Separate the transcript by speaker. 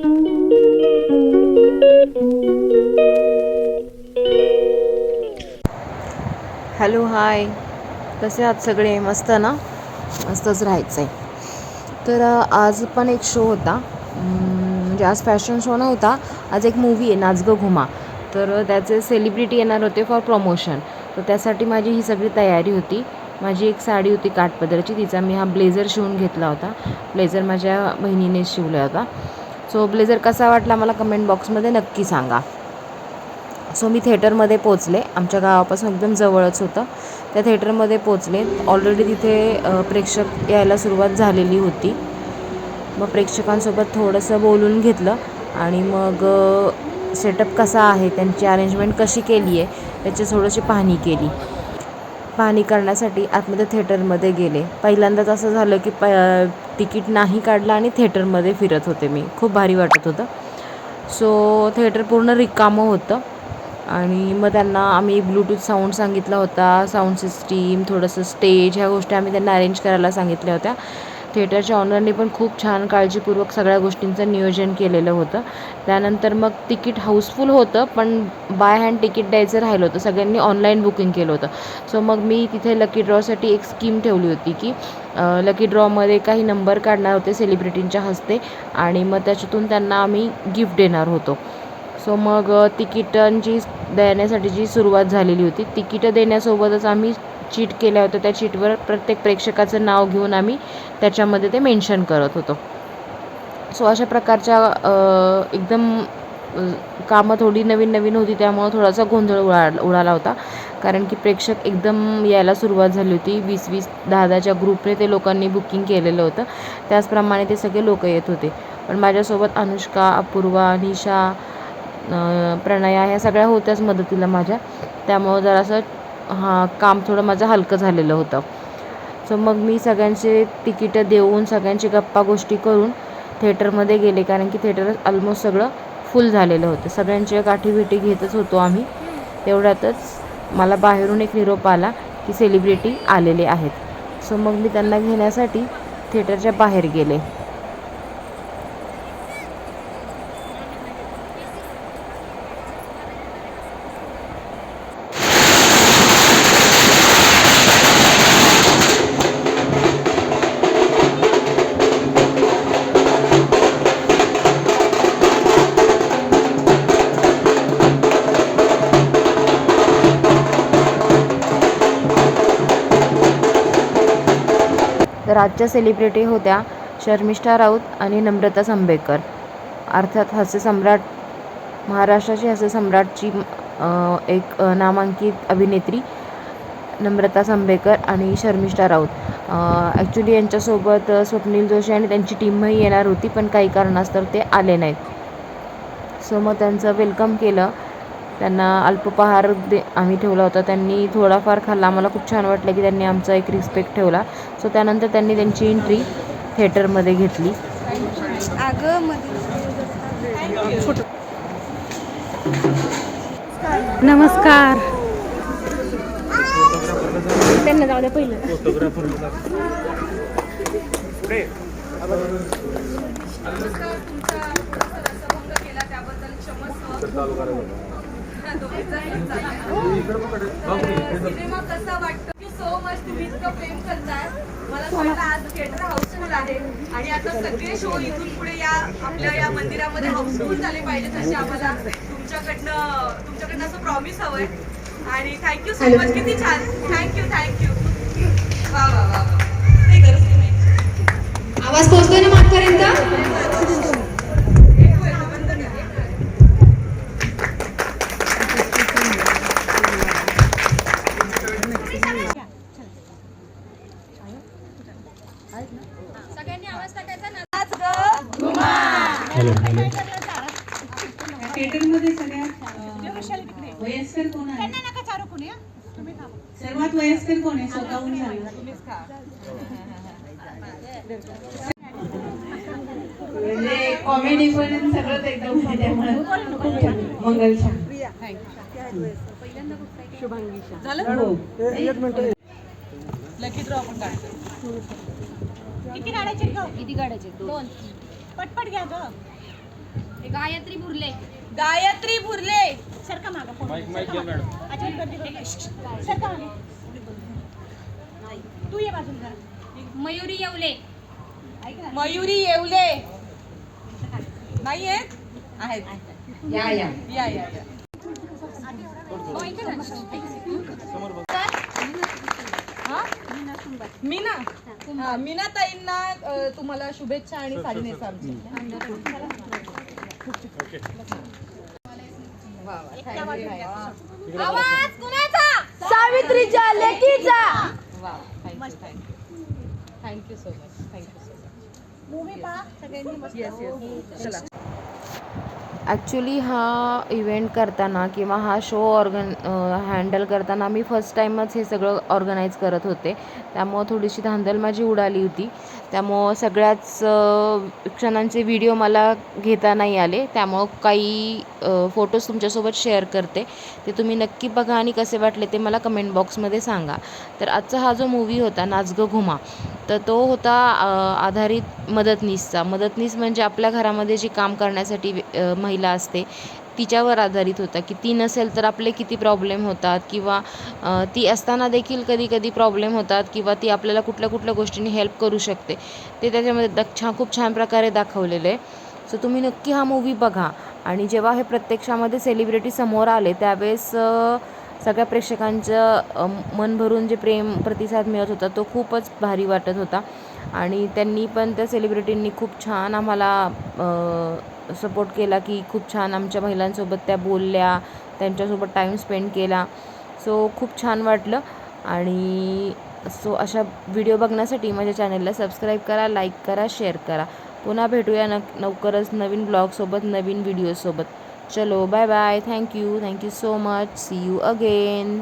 Speaker 1: Hello hi. कसे आहात सगळे? मस्त ना? मस्तच राहायचं आहे तर आज पण एक शो होता. म्हणजे आज फॅशन शो नव्हता. आज एक मूवी आहे नाच घुमा. तर त्याचे सेलिब्रिटी येणार होते फॉर प्रमोशन तर त्यासाठी माझी ही सगळी तयारी होती. माझी एक साडी होती काठपदरची. तिचा मी हा ब्लेझर शिवून घेतला होता. ब्लेझर माझ्या बहिणीने शिवला होता. सो ब्लेझर कसा वाटला मला कमेंट बॉक्समध्ये नक्की सांगा. सो मी थेटरमध्ये पोचले आमच्या गावापासून एकदम जवळच होतं. त्या थेटरमध्ये पोचले ऑलरेडी तिथे प्रेक्षक यायला सुरुवात झालेली होती. मग प्रेक्षकांसोबत थोडंसं बोलून घेतलं आणि मग सेटअप कसा आहे त्यांची अरेंजमेंट कशी केली आहे त्याची थोडीशी पाहणी केली. पाहणी करण्यासाठी आतमध्ये थिएटरमध्ये गेले. पहिल्यांदाच असं झालं की प तिकीट नाही काढलं आणि थिएटरमध्ये फिरत होते मी. खूप भारी वाटत होतं. सो थिएटर पूर्ण रिकामं होतं. आणि मग त्यांना आम्ही ब्लूटूथ साऊंड सांगितला होता साऊंड सिस्टीम थोडंसं स्टेज ह्या गोष्टी आम्ही त्यांना अरेंज करायला सांगितल्या होत्या. थिएटरच्या ऑनरने पण खूप छान काळजीपूर्वक सगळ्या गोष्टींचं नियोजन केलेलं होतं. त्यानंतर मग तिकीट हाऊसफुल होतं पण बाय हँड तिकीट द्यायचं राहिलं होतं. सगळ्यांनी ऑनलाईन बुकिंग केलं होतं. सो मग मी तिथे लकी ड्रॉसाठी एक स्कीम ठेवली होती की लकी ड्रॉमध्ये काही नंबर काढणार होते सेलिब्रिटींच्या हस्ते आणि मग त्याच्यातून त्यांना आम्ही गिफ्ट देणार होतो. सो मग तिकिटांची देण्यासाठी जी सुरुवात झालेली होती तिकीटं देण्यासोबतच आम्ही चीट केल्या होत्या. त्या चीटवर प्रत्येक प्रेक्षकाचं नाव घेऊन आम्ही त्याच्यामध्ये ते मेन्शन करत होतो. सो अशा प्रकारच्या एकदम कामं थोडी नवीन नवीन होती. त्यामुळं थोडासा गोंधळ उडा उडाला होता. कारण की प्रेक्षक एकदम यायला सुरुवात झाली होती. वीस वीस दहा दहाच्या ग्रुपने ते लोकांनी बुकिंग केलेलं होतं. त्याचप्रमाणे ते सगळे लोक येत होते. पण माझ्यासोबत अनुष्का अपूर्वा निशा प्रणया ह्या सगळ्या होत्याच मदतीला माझ्या. त्यामुळं जरासं हां काम थोडं माझं हलकं झालेलं होतं. सो मग मी सगळ्यांचे तिकीटं देऊन सगळ्यांची गप्पा गोष्टी करून थिएटरमध्ये गेले कारण की थिएटर ऑलमोस्ट सगळं फुल झालेलं होतं. सगळ्यांच्या गाठीभेटी घेतच होतो आम्ही. तेवढ्यातच मला बाहेरून एक निरोप आला की सेलिब्रिटी आलेले आहेत. सो मग मी त्यांना घेण्यासाठी थिएटरच्या बाहेर गेले. तर आजच्या सेलिब्रिटी होत्या शर्मिष्ठा राऊत आणि नम्रता संबेकर. अर्थात हस्यसम्राट महाराष्ट्राची हस्यसम्राटची एक नामांकित अभिनेत्री नम्रता संबेकर आणि शर्मिष्ठा राऊत. ॲक्च्युली यांच्यासोबत स्वप्नील जोशी आणि त्यांची टीमही येणार होती पण काही कारणास्तव ते आले नाहीत. सो मग त्यांचं वेलकम केलं. त्यांना अल्पोपहार दे आम्ही ठेवला होता त्यांनी थोडाफार खाल्ला आम्हाला खूप छान वाटलं की त्यांनी आमचा एक रिस्पेक्ट ठेवला सो त्यानंतर त्यांनी त्यांची एंट्री थिएटरमध्ये घेतली
Speaker 2: अगं मध्ये
Speaker 3: नमस्कार त्यांना जाऊ द्या पहिलं
Speaker 2: सिनेमा कसा वाटतो? की सो मच तुम्ही इतकं प्रेम करताय. मला कळलं आज थिएटर हाऊसफुल आहे. आणि आता सगळे शो इथून पुढे या आपल्या या मंदिरामध्ये हाऊसफुल झाले आम्हाला तुमच्याकडनं तुमच्याकडनं असं प्रॉमिस हवंय. आणि थँक्यू सो मच किती छान. थँक्यू थँक्यू वा वा वा वा. नाही गरज नाही. माहिती.
Speaker 4: आवाज पोहोचतोय ना मागपर्यंत
Speaker 5: थिएटरमध्ये सगळ्यात वयस्कर कोण आहे सर्वात वयस्कर कोण आहे? स्वतःहून सांगा म्हणजे कॉमेडी पण सगळंच एकदम आहे त्यामुळे खूप छान. मंगल छान. हो.
Speaker 3: किती काढायचे? किती काढायचे? दोन. पटपट घ्या ग. गायत्री बुर्ले
Speaker 2: गायत्री भुरले.
Speaker 3: सरका मागा फोन अजिबात गर्दी करू नका. सरका मागे. तू ये बाजूला जरा. मयुरी येवले. ऐक ना.
Speaker 2: मयुरी येवले. नाही आहेत. आहेत
Speaker 5: या. या
Speaker 2: या या. या.
Speaker 3: हो, ऐक ना.
Speaker 2: हां? मीना हां मीनाताईंना तुम्हाला शुभेच्छा आणि साधने सांगते वा वा थैंक थाय हां.
Speaker 3: सावित्री जा
Speaker 1: लॅ जा
Speaker 2: वा
Speaker 3: thank you
Speaker 2: thank you thank you चला.
Speaker 1: ॲक्च्युली हा इव्हेंट करताना किंवा हा शो ऑर्गन हँडल करताना मी फर्स्ट टाईमच हे सगळं ऑर्गनाईज करत होते. त्यामुळं थोडीशी धांदल माझी उडाली होती. त्यामुळं सगळ्याच क्षणांचे व्हिडिओ मला घेता नाही आले. त्यामुळं काही फोटोज तुमच्यासोबत शेअर करते. ते तुम्ही नक्की बघा आणि कसे वाटले ते मला कमेंट बॉक्समध्ये सांगा. तर आजचा हा जो मूवी होता नाचगं घुमा तर तो होता आधारित मदतनीसचा. मदतनीस म्हणजे आपल्या घरामध्ये जी काम करण्यासाठी महिला असते तिच्यावर आधारित होता की ती नसेल तर आपले किती प्रॉब्लेम होतात किंवा ती असताना देखील कधी कधी प्रॉब्लेम होतात किंवा ती आपल्याला कुठल्या कुठल्या गोष्टींनी हेल्प करू शकते. ते त्याच्यामध्ये द छान खूप छान प्रकारे दाखवलेलं आहे. सो तुम्ही नक्की हा मूवी बघा. आणि जेव्हा हे प्रत्यक्षामध्ये सेलिब्रिटी समोर आले त्यावेळेस सगळ्या प्रेक्षकांचं मन भरून जे प्रेम प्रतिसाद मिळत होता तो खूपच भारी वाटत होता. आणि त्यांनी पण त्या सेलिब्रिटींनी खूप छान आम्हाला सपोर्ट केला की खूप छान आमच्या महिलांसोबत त्या बोलल्या त्यांच्यासोबत टाईम स्पेंड केला. सो खूप छान वाटलं. आणि सो अशा व्हिडिओ बघण्यासाठी माझ्या चॅनलला सबस्क्राईब करा लाईक करा शेअर करा. पुन्हा भेटूया न लवकरच नवीन ब्लॉगसोबत नवीन व्हिडिओसोबत चलो bye bye thank you thank you so much see you again